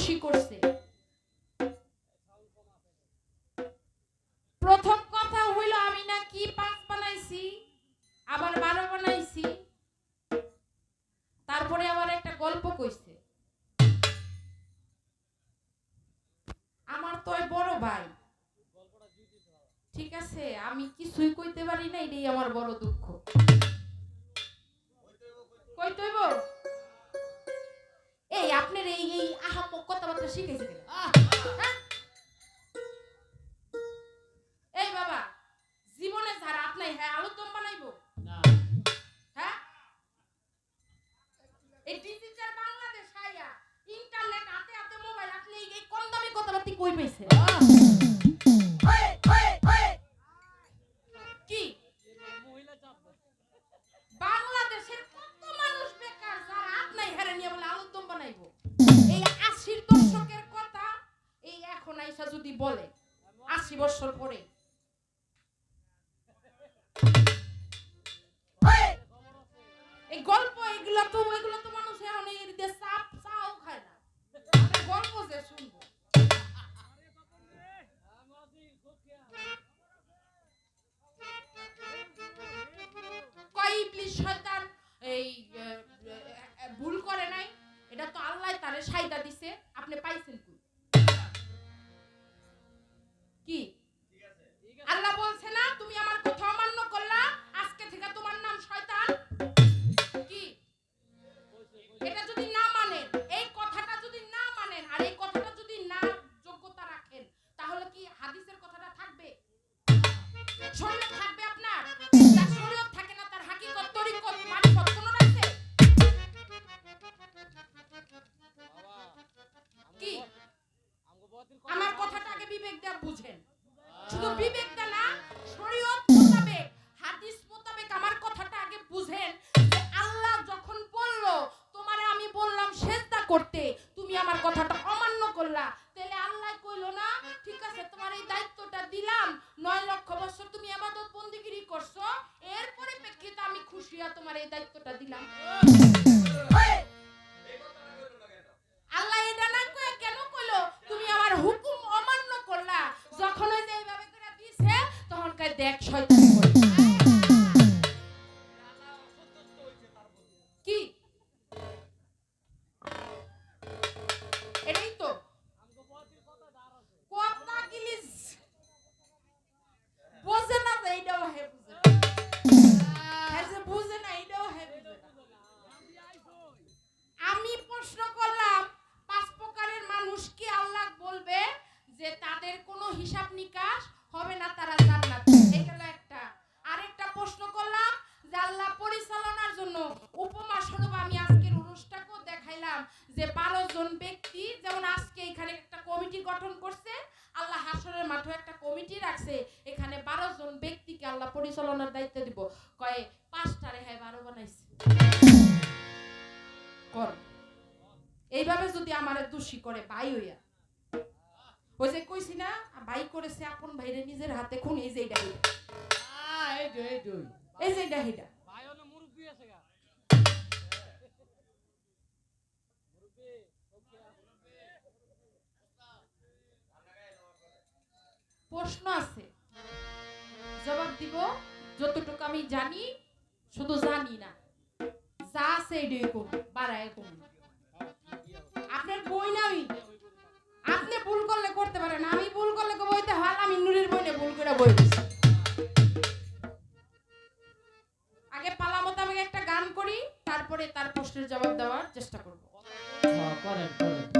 দোষী করছে। প্রথম কথা হইল, আমি না কি পাঁচ বানাইছি? আবার বারো বানাইছি। তারপরে আবার একটা গল্প কইছে। আমার তো বড় ভাই। ঠিক আছে, আমি কিছুই কইতে পারি না, এটাই আমার বড় দুঃখ। কইতে হইব এই আপনার এই এই আহাম্মক কথাবার্তা শিখেছে কেন? হ্যাঁ? এই বাবা জীবনে যারা আপনাই হ্যাঁ আলু দম বানাইবো? হ্যাঁ? এই ডিজিটাল বাংলাদেশ আইয়া ইন্টারনেট হাতে হাতে মোবাইল আপনি এই- এই কম দামি কথাবার্তা কই পাইছে এই আশির দশকের কথা এই এখন আইসা যদি বলে, আশি বছর পরে। এই গল্প এগুলো তো এগুলো তো মানুষ এখন এই দিয়ে চাপ, চাও খায় না। গল্প যে শুনব। কয় ইবলিশ শয়তান, এই আমার কথাটা আগে বিবেক দিয়ে বুঝেন। শুধু বিবেক দিয়ে না শরীয়ত মোতাবেক হাদিস মোতাবেক আমার কথাটা আগে বুঝেন আল্লাহ যখন বলল তোমারে আমি বললাম সেজদা করতে তুমি আমার কথাটা অমান্য করলা। তাহলে আল্লাহ কইলো না ঠিক আছে তোমার এই দায়িত্বটা দিলাম নয় লক্ষ বছর তুমি আবাদত বন্দিগিরি করছ এর পরিপ্রেক্ষিতে আমি খুশি হয়ে তোমার এই দায়িত্বটা দিলাম। কয় দেখ করে। কি? হ্যাঁ আমি প্রশ্ন করলাম, পাঁচ প্রকারের মানুষকে আল্লাহ বলবে যে তাদের কোনো হিসাব নিকাশ হবে না তারা গঠন করছে আল্লাহ হাসরের মাঠে একটা কমিটি রাখছে এখানে বারো জন ব্যক্তিকে আল্লাহ পরিচালনার দায়িত্ব দিব। কয়ে পাঁচটা রেহাই বারো বানাইছে। কর। এইভাবে যদি আমারে দোষী করে ভাই হইয়া। ওই যে কইছি না ভাই করেছে আপন ভাইরে নিজের হাতে খুন এই যে এইটা। এই যে এইটা প্রশ্ন আছে। জবাব দিব, যতটুকু আমি জানি, শুধু জানি না। যা আছে এটাই কম বাড়ায় কম আপনার বই না আমি আপনি ভুল করলে করতে পারেন, আমি ভুল করলে বইতে হাল, আমি নুরির বইনে ভুল করে বই। আগে পালা মোতাবেক একটা গান করি, তারপরে তার প্রশ্নের জবাব দেওয়ার চেষ্টা করব। করেন করেন।